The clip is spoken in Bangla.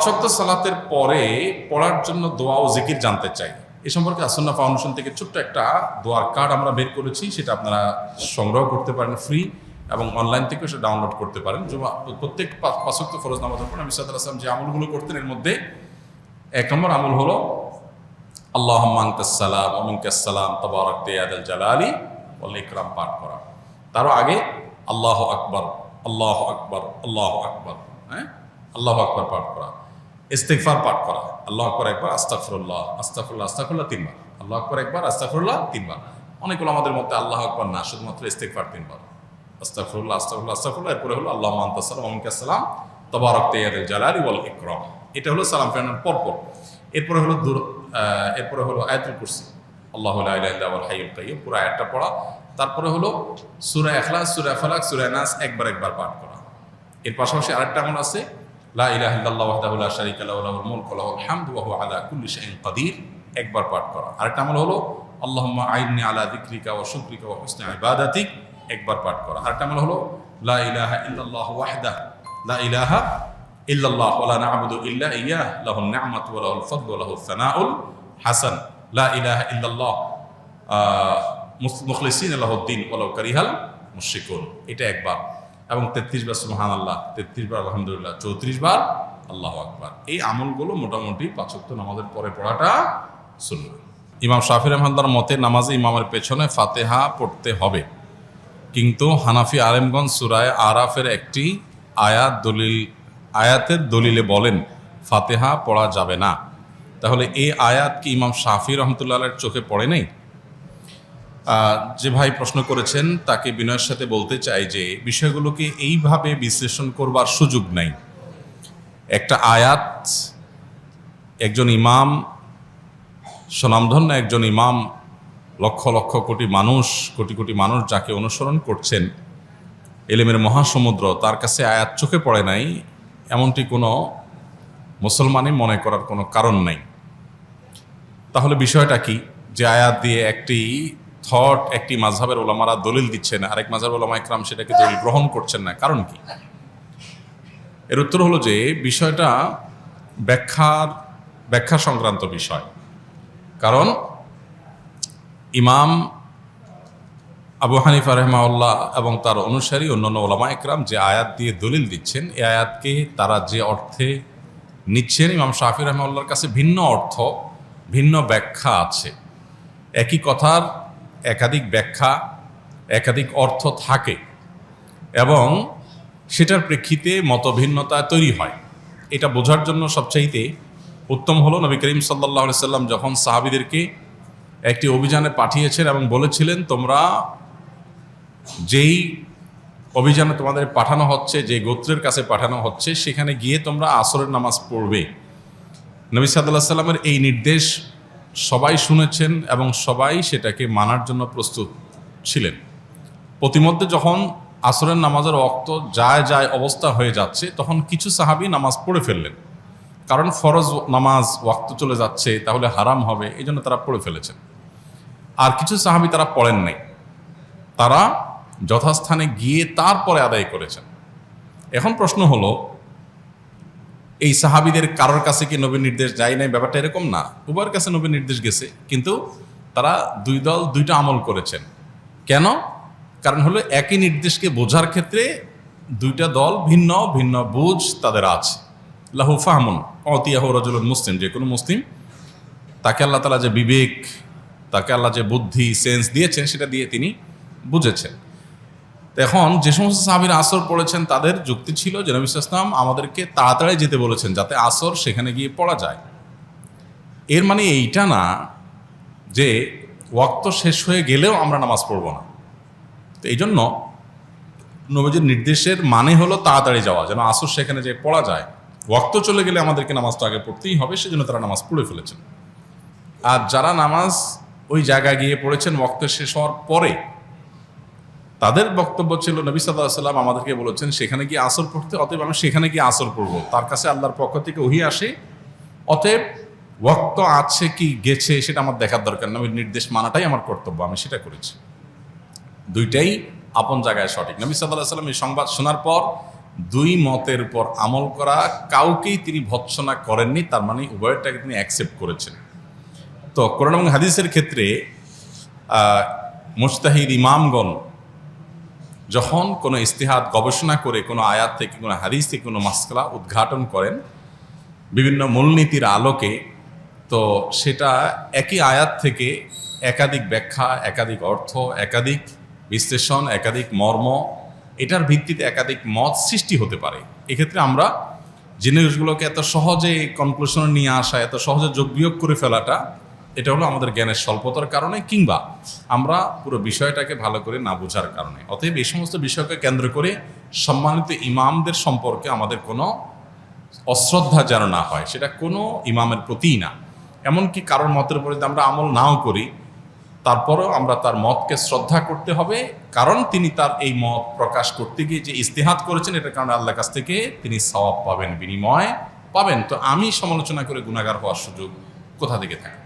শক্ত সালাতের পরে পড়ার জন্য দোয়া ও জিকির জানতে চাই। এ সম্পর্কে আসন্না ফাউন্ডেশন থেকে ছোট্ট একটা দোয়ার কার্ড আমরা বের করেছি, সেটা আপনারা সংগ্রহ করতে পারেন ফ্রি এবং অনলাইন থেকেও সেটা ডাউনলোড করতে পারেন। প্রত্যেক পাঁচ- পাঁচক্ত ফরজ নামাজের পর আমি সাদ আসলাম যে আমলগুলো করতেন, এর মধ্যে এক নম্বর আমল হলো আল্লাহ মাংকাসালাম অমিনকাসালাম তবারক তেয়াদুল জালালি ওয়াল ইকরাম পাঠ করা। তারও আগে, আল্লাহ আকবর আল্লাহ আকবর আল্লাহ আকবর হ্যাঁ? আল্লাহ আকবর পাঠ করা। ইস্তেকফার পাঠ করা। আল্লাহ আকবর একবার আস্তাফরুল্লাহ আস্তাফরুল্লাহ আস্তাফরুল্লাহ তিনবার। আল্লাহ আকবর একবার আস্তাফরুল্লাহ তিনবার। অনেকগুলো আমাদের মধ্যে আল্লাহ আকবর না, শুধুমাত্র ইস্তেকফার তিনবার। আস্তাফরুল্লাহ আস্তাফরুল্লাহ আস্তাফরুল্লাহ এরপরে হলো আল্লাহ মান্তাসালাম অমিনকাসালাম তবারক তেয়াদুল জালালি ওয়াল ইকরাম। এটা হলো সালাম ফেরানোর পরপর। এরপরে হলো দূর এরপরে হলো আয়াতুল কুরসি। আল্লাহ লা ইলাহা ইল্লা হুয়াল পুরো আয়াতটা পড়া। তারপরে হলো সূরা ইখলাস, সূরা ফালাক, সূরা নাস, একবার একবার পাঠ করা। এর পাশাপাশি আরেকটা আমল আছে লা ইলাহা ইল্লাল্লাহ ওয়াহদাহু লা শারীকা লাহু লাহুল মুলকু ওয়া লাহুল হামদু ওয়া হুয়া আলা কুল্লি শাইইন কাদির একবার পাঠ করা আরেকটা আমল হলো আল্লাহুম্মা আইন্নি আলা যিকরিকা ওয়া শুকরিকা ওয়া হুসনি ইবাদাতিক একবার পাঠ করা আরেকটা আমল হলো লা ইলাহা ইল্লাল্লাহ ওয়াহদাহু লা ইলাহা ইল্লাল্লাহ ওয়া লা না'বুদু ইল্লা ইয়্যাহ লাহুন নি'মাতু ওয়া লাহুল ফাদলু ওয়া লাহুস সানাউল হাসান লা ইলাহা ইল্লাল্লাহ মুখলিসিন আল্লাহদ্দিন ওলাউ কারিহাল মুশিকুন এটা একবার এবং তেত্রিশ বার সুহান আল্লাহ তেত্রিশ বার আলহামদুলিল্লাহ, চৌত্রিশ বার আল্লাহ আকবার। এই আমলগুলো মোটামুটি পাঁচক্ত নামাজের পরে পড়াটা শুনল ইমাম শাফির রহমানদার মতে নামাজে ইমামের পেছনে ফাতেহা পড়তে হবে। কিন্তু হানাফি আলেমগঞ্জ সুরায় আরাফের একটি আয়াত দলিল, আয়াতের দলিলে বলেন, ফাতেহা পড়া যাবে না। তাহলে এই আয়াত কি ইমাম শাফি রহমতুল্লাহের চোখে পড়ে নেই? যে ভাই প্রশ্ন করেছেন, তাকে বিনয়ের সাথে বলতে চাই যে বিষয়গুলোকে এইভাবে বিশ্লেষণ করবার সুযোগ নাই। একটা আয়াত, একজন ইমাম, স্বনামধন্য একজন ইমাম, লক্ষ লক্ষ কোটি মানুষ, কোটি কোটি মানুষ যাকে অনুসরণ করছেন, এলেমের মহাসমুদ্র, তার কাছে আয়াত চোখে পড়ে নাই, এমনটি কোনো মুসলমানই মনে করার কোনো কারণ নেই। তাহলে বিষয়টা কি? যে আয়াত দিয়ে একটি থট একটি মাঝহাবের ওলামারা দলিল দিচ্ছেন, আরেক মাঝহাব ওলামা একরাম সেটাকে দলিল গ্রহণ করছেন না। কারণ কি? এর উত্তর হলো যে, বিষয়টা ব্যাখ্যার, ব্যাখ্যা সংক্রান্ত বিষয়। কারণ ইমাম আবু হানিফা রহমাউল্লাহ এবং তার অনুসারী অন্যান্য ওলামা একরাম যে আয়াত দিয়ে দলিল দিচ্ছেন, এই আয়াতকে তারা যে অর্থে নিচ্ছেন, ইমাম শাফি রহমাউল্লাহর কাছে ভিন্ন অর্থ, ভিন্ন ব্যাখ্যা আছে। একই কথার একাধিক ব্যাখ্যা, একাধিক অর্থ থাকে এবং সেটার প্রেক্ষিতে মতভিন্নতা তৈরি হয়। এটা বোঝার জন্য সবচাইতে উত্তম হলো নবী করিম সাল্লাহ সাল্লাম যখন সাহাবিদেরকে একটি অভিযানে পাঠিয়েছেন এবং বলেছিলেন, তোমরা যেই অভিযানে তোমাদের পাঠানো হচ্ছে যে গোত্রের কাছে পাঠানো হচ্ছে, সেখানে গিয়ে তোমরা আসরের নামাজ পড়বে। নবী সাল্লাহ সাল্লামের এই নির্দেশ সবাই শুনেছেন এবং সবাই সেটাকে মানার জন্য প্রস্তুত ছিলেন। প্রতিমধ্যে যখন আসরের নামাজের অক্ত যায় যায় অবস্থা হয়ে যাচ্ছে, তখন কিছু সাহাবি নামাজ পড়ে ফেললেন। কারণ ফরজ নামাজ ওয়াক্ত চলে যাচ্ছে, তাহলে হারাম হবে এই জন্য তারা পড়ে ফেলেছেন। আর কিছু সাহাবি তারা পড়েন নাই। তারা যথাস্থানে গিয়ে তারপরে আদায় করেছেন। এখন প্রশ্ন হলো এই সাহাবিদের কারোর কাছে কি নবীর নির্দেশ যায় নাই? ব্যাপারটা এরকম না। উভয়ের কাছে নবীর নির্দেশ গেছে, কিন্তু তারা দুই দল দুইটা আমল করেছেন। কেন? কারণ হলো একই নির্দেশকে বোঝার ক্ষেত্রে দুইটা দল ভিন্ন ভিন্ন বুঝ তাদের আছে। লাহু ফাহমুন, অতিয়াহ রজুল মুসলিম, যে কোনো মুসলিম, তাকে আল্লাহ তালা যে বিবেক, তাকে আল্লাহ যে বুদ্ধি, সেন্স দিয়েছেন, সেটা দিয়ে তিনি বুঝেছেন। এখন যে সমস্ত সাহাবির আসর পড়েছেন, তাদের যুক্তি ছিল যে নবী ইসলাম আমাদেরকে তাড়াতাড়ি যেতে বলেছেন যাতে আসর সেখানে গিয়ে পড়া যায়। এর মানে এইটা না যে ওয়াক্ত শেষ হয়ে গেলেও আমরা নামাজ পড়ব না। তো এই জন্য নবীজির নির্দেশের মানে হলো তাড়াতাড়ি যাওয়া, যেন আসর সেখানে যে পড়া যায়। ওয়াক্ত চলে গেলে আমাদেরকে নামাজটা আগে পড়তেই হবে, সেজন্য তারা নামাজ পড়ে ফেলেছেন। আর যারা নামাজ ওই জায়গায় গিয়ে পড়েছেন, ওয়াক্ত শেষ হওয়ার পরে তাদের বক্তব্য ছিল, নবী সাল্লাহ সাল্লাম আমাদেরকে বলেছেন, সেখানে গিয়ে আসর পড়তে, অতএব আমি সেখানে গিয়ে আসর পড়ব। তার কাছে আল্লাহর পক্ষ থেকে ওহি আসে, অতএব ওয়াক্ত আছে কি, গেছে, সেটা আমার দেখার দরকার নবীর নির্দেশ মানাটাই আমার কর্তব্য, আমি সেটা করেছি। দুইটাই আপন জায়গায় সঠিক। নবী সাল্লাহ সাল্লাম এই সংবাদ শোনার পর দুই মতের উপর আমল করা কাউকেই তিনি ভৎসনা করেননি, তার মানে উভয়টাকে তিনি অ্যাকসেপ্ট করেছেন। তো কোরআন এবং হাদিসের ক্ষেত্রে মুস্তাহিদ ইমামগণ যখন কোনো ইস্তেহাদ গবেষণা করে, কোনো আয়াত থেকে, কোনো হাদিস থেকে কোনো মাস্কলা উদ্ঘাটন করেন, বিভিন্ন মূলনীতির আলোকে, তো সেটা একই আয়াত থেকে একাধিক ব্যাখ্যা, একাধিক অর্থ, একাধিক বিশ্লেষণ, একাধিক মর্ম, এটার ভিত্তিতে একাধিক মত সৃষ্টি হতে পারে। এক্ষেত্রে আমরা জিনিসগুলোকে এত সহজে কনক্লুশনে নিয়ে আসা, এত সহজে যোগ বিয়োগ করে ফেলাটা এটা হলো আমাদের জ্ঞানের স্বল্পতার কারণে কিংবা আমরা পুরো বিষয়টাকে ভালো করে না বোঝার কারণে। অতএব এই সমস্ত বিষয়কে কেন্দ্র করে সম্মানিত ইমামদের সম্পর্কে আমাদের কোনো অশ্রদ্ধা যেন না হয়, সেটা কোনো ইমামের প্রতিই না। এমনকি কারোর মতের উপরে যদি আমরা আমল নাও করি, তারপরেও আমরা তার মতকে শ্রদ্ধা করতে হবে, কারণ তিনি তার এই মত প্রকাশ করতে গিয়ে যে ইস্তেহাত করেছেন, এটার কারণে আল্লাহর কাছ থেকে তিনি সওয়াব পাবেন, বিনিময় পাবেন। তো আমি সমালোচনা করে গুণাগার হওয়ার সুযোগ কোথা থেকে থাকে?